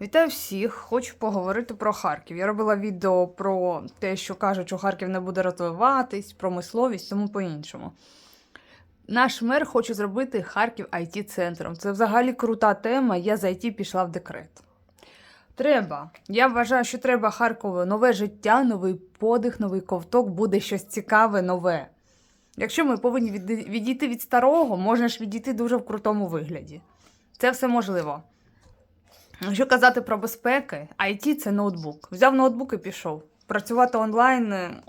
Вітаю всіх! Хочу поговорити про Харків. Я робила відео про те, що кажуть, що Харків не буде розвиватись, промисловість, тому по-іншому. Наш мер хоче зробити Харків it центром Це взагалі крута тема. Я за IT пішла в декрет. Треба. Я вважаю, що треба Харкову нове життя, новий подих, новий ковток, буде щось цікаве, нове. Якщо ми повинні відійти від старого, можна ж відійти дуже в крутому вигляді. Це все можливо. Якщо казати про безпеки, IT – це ноутбук. Взяв ноутбук і пішов. Працювати онлайн е,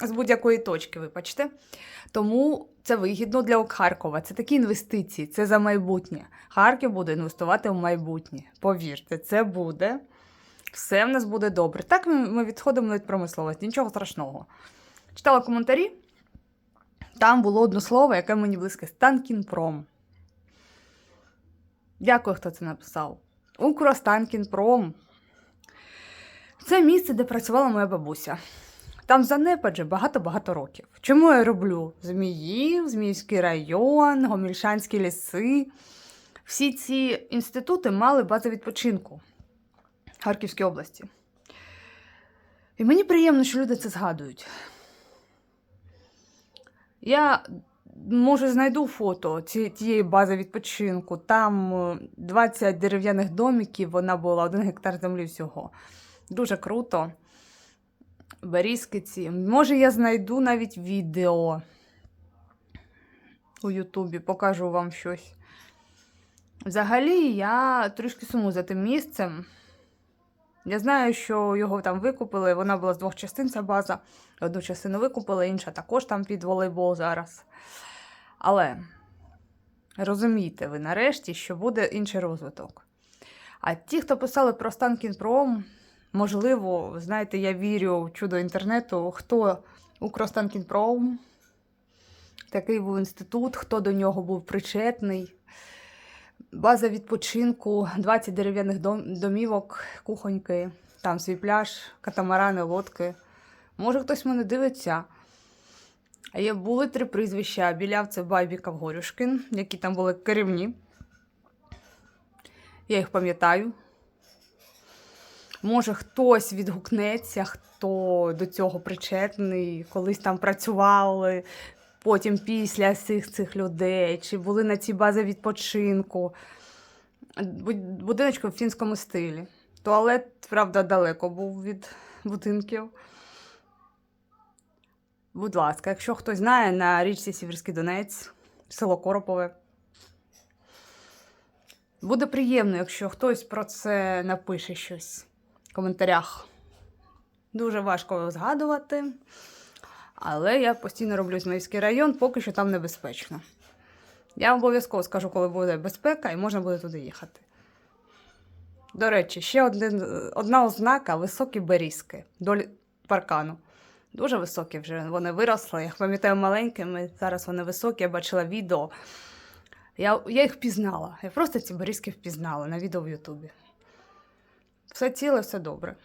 з будь-якої точки, вибачте. Тому це вигідно для Харкова. Це такі інвестиції, це за майбутнє. Харків буде інвестувати в майбутнє. Повірте, це буде. Все в нас буде добре. Так ми відходимо від промисловості, нічого страшного. Читала коментарі. Там було одне слово, яке мені близьке Станкінпром. Дякую, хто це написав. Укростанкінпром. Це місце, де працювала моя бабуся. Там занепад же багато-багато років. Чому я роблю Зміїв, Зміївський район, Гомільшанські ліси? Всі ці інститути мали бази відпочинку Харківській області. І мені приємно, що люди це згадують. Я може знайду фото тієї бази відпочинку. Там е, 20 дерев'яних домиків, вона була один гектар землі всього. Дуже круто. Берізки ці. Може, я знайду навіть відео у Ютубі, покажу вам щось. Взагалі, я трішки сумую за тим місцем. Я знаю, що його там викупили. Вона була з двох частин, ця база. Одну частину викупили, інша також там під волейбол зараз. Але розумієте ви нарешті, що буде інший розвиток. А ті, хто писали про Станкінпром, можливо, знаєте, я вірю в чудо інтернету, хто Укростанкінпром, такий був інститут, хто до нього був причетний. База відпочинку, 20 дерев'яних домівок, кухоньки, там свій пляж, катамарани, лодки. Може, хтось мене дивиться. Є були три прізвища: Білявцев, Байбіков, Горюшкін, які там були керівні. Я їх пам'ятаю. Може, хтось відгукнеться, хто до цього причетний, колись там працювали, потім після всіх цих людей, чи були на цій базі відпочинку. Бу- Будиночку в фінському стилі. Туалет, правда, далеко був від будинків. Будь ласка, якщо хтось знає, на річці Сіверський Донець, село Коропове. Буде приємно, якщо хтось про це напише щось в коментарях. Дуже важко згадувати. Але я постійно роблю Зміївський район, поки що там небезпечно. Я обов'язково скажу, коли буде безпека, і можна буде туди їхати. До речі, ще один, одна ознака високі берізки до паркану. Дуже високі вже вони виросли. Я пам'ятаю маленькими, зараз вони високі, я бачила відео. Я, я їх впізнала. Я просто ці берізки впізнала на відео в Ютубі. Все ціле, все добре.